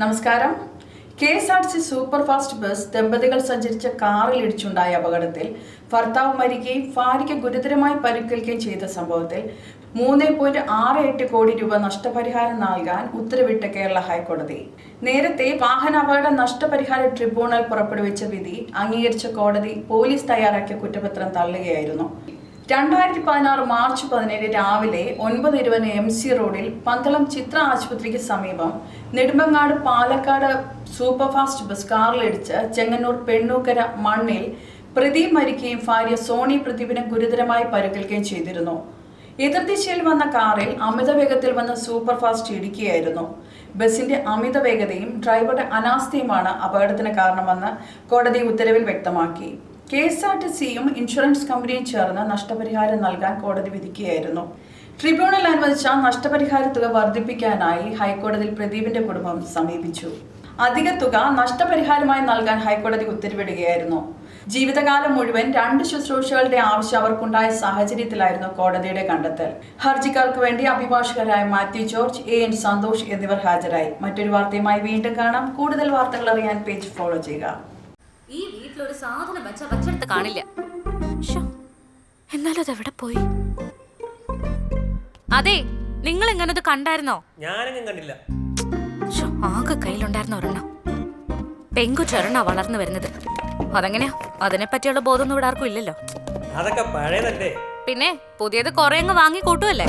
നമസ്കാരം. K S R C super fast bus ദമ്പതികൾ സഞ്ചരിച്ച കാറിൽ ഇടിച്ചുണ്ടായ അപകടത്തിൽ ഭർത്താവ് മരിക്കുകയും ഭാര്യയ്ക്ക് ഗുരുതരമായി പരിക്കേൽക്കുകയും ചെയ്ത സംഭവത്തിൽ മൂന്ന് പോയിന്റ് ആറ് എട്ട് കോടി രൂപ നഷ്ടപരിഹാരം നൽകാൻ ഉത്തരവിട്ട കേരള ഹൈക്കോടതി. നേരത്തെ വാഹന അപകട നഷ്ടപരിഹാര ട്രിബ്യൂണൽ പുറപ്പെടുവിച്ച വിധി അംഗീകരിച്ച കോടതി പോലീസ് തയ്യാറാക്കിയ കുറ്റപത്രം തള്ളുകയായിരുന്നു. രണ്ടായിരത്തി പതിനാറ് മാർച്ച് പതിനേഴ് രാവിലെ ഒൻപത് ഇരുപത് എം സി റോഡിൽ പന്തളം ചിത്ര ആശുപത്രിക്ക് സമീപം നെടുമ്പങ്ങാട് പാലക്കാട് സൂപ്പർഫാസ്റ്റ് ബസ് കാറിലിടിച്ച് ചെങ്ങന്നൂർ പെണ്ണൂക്കര മണ്ണിൽ പ്രദീപ് മരിക്കുകയും ഭാര്യ സോണി പ്രദീപിനെ ഗുരുതരമായി പരുക്കേൽക്കുകയും ചെയ്തിരുന്നു. എതിർദിശയിൽ വന്ന കാറിൽ അമിത വേഗത്തിൽ വന്ന സൂപ്പർഫാസ്റ്റ് ഇടിക്കുകയായിരുന്നു. ബസിന്റെ അമിത വേഗതയും ഡ്രൈവറുടെ അനാസ്ഥയുമാണ് അപകടത്തിന് കാരണമെന്ന് കോടതി ഉത്തരവിൽ വ്യക്തമാക്കി. കെ എസ് ആർ ടി സിയും ഇൻഷുറൻസ് കമ്പനിയും ചേർന്ന് നഷ്ടപരിഹാരം നൽകാൻ കോടതി വിധിക്കുകയായിരുന്നു. ട്രിബ്യൂണൽ അനുവദിച്ച നഷ്ടപരിഹാര തുക വർദ്ധിപ്പിക്കാനായി ഹൈക്കോടതിയിൽ പ്രദീപിന്റെ കുടുംബം സമീപിച്ചു. അധിക തുക നഷ്ടപരിഹാരമായി നൽകാൻ ഹൈക്കോടതി ഉത്തരവിടുകയായിരുന്നു. ജീവിതകാലം മുഴുവൻ രണ്ട് ശുശ്രൂഷകളുടെ ആവശ്യം അവർക്കുണ്ടായ സാഹചര്യത്തിലായിരുന്നു കോടതിയുടെ കണ്ടെത്തൽ. ഹർജിക്കാർക്ക് വേണ്ടി അഭിഭാഷകരായ മാത്യു ജോർജ് എ എൻ സന്തോഷ് എന്നിവർ ഹാജരായി. മറ്റൊരു വാർത്തയുമായി വീണ്ടും കാണാം. കൂടുതൽ വാർത്തകൾ അറിയാൻ പേജ് ഫോളോ ചെയ്യുക. ഈ വീട്ടിലൊരു സാധനം വെച്ച വെച്ചെടുത്ത് കാണില്ല. എന്നാലും അതെവിടെ പോയി? അതെ നിങ്ങൾ എങ്ങനെ കണ്ടായിരുന്നോ? ഞാനെങ്ങും കണ്ടില്ല. ആകെ കയ്യിലുണ്ടായിരുന്ന ഒരെണ്ണം. പെങ്കുച്ചൊരെണ്ണ വളർന്നു വരുന്നത്. അതെങ്ങനെയാ? അതിനെ പറ്റിയുള്ള ബോധമൊന്നും ഇവിടെ ആർക്കും ഇല്ലല്ലോ. അതൊക്കെ പഴയതല്ലേ? പിന്നെ പുതിയത് കൊറേ അങ്ങ് വാങ്ങി കൂട്ടുമല്ലേ